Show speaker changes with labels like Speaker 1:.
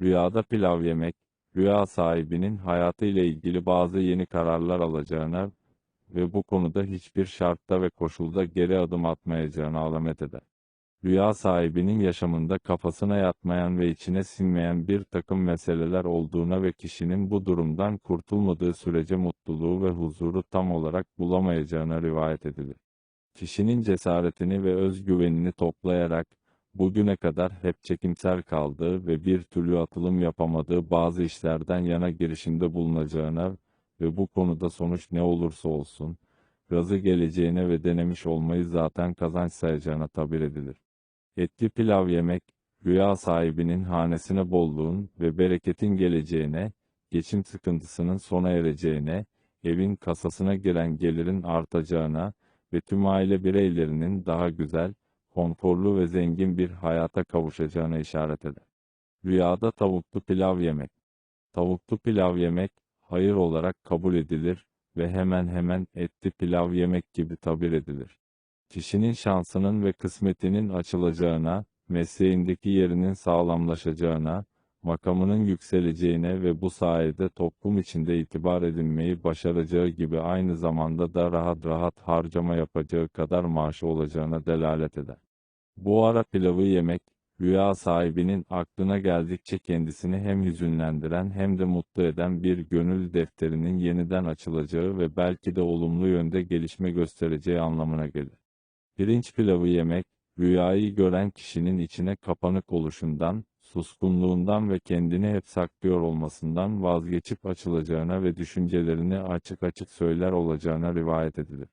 Speaker 1: Rüyada pilav yemek, rüya sahibinin hayatıyla ilgili bazı yeni kararlar alacağına ve bu konuda hiçbir şartta ve koşulda geri adım atmayacağına alamet eder. Rüya sahibinin yaşamında kafasına yatmayan ve içine sinmeyen bir takım meseleler olduğuna ve kişinin bu durumdan kurtulmadığı sürece mutluluğu ve huzuru tam olarak bulamayacağına rivayet edilir. Kişinin cesaretini ve özgüvenini toplayarak, bugüne kadar hep çekimser kaldığı ve bir türlü atılım yapamadığı bazı işlerden yana girişimde bulunacağına ve bu konuda sonuç ne olursa olsun, razı geleceğine ve denemiş olmayı zaten kazanç sayacağına tabir edilir. Etli pilav yemek, rüya sahibinin hanesine bolluğun ve bereketin geleceğine, geçim sıkıntısının sona ereceğine, evin kasasına giren gelirin artacağına ve tüm aile bireylerinin daha güzel, konforlu ve zengin bir hayata kavuşacağına işaret eder. Rüyada tavuklu pilav yemek. Tavuklu pilav yemek, hayır olarak kabul edilir ve hemen hemen etli pilav yemek gibi tabir edilir. Kişinin şansının ve kısmetinin açılacağına, mesleğindeki yerinin sağlamlaşacağına, makamının yükseleceğine ve bu sayede toplum içinde itibar edinmeyi başaracağı gibi aynı zamanda da rahat rahat harcama yapacağı kadar maaşı olacağına delalet eder. Bu ara pilavı yemek, rüya sahibinin aklına geldikçe kendisini hem hüzünlendiren hem de mutlu eden bir gönül defterinin yeniden açılacağı ve belki de olumlu yönde gelişme göstereceği anlamına gelir. Pirinç pilavı yemek, rüyayı gören kişinin içine kapanık oluşundan, suskunluğundan ve kendini hep saklıyor olmasından vazgeçip açılacağına ve düşüncelerini açık açık söyler olacağına rivayet edilir.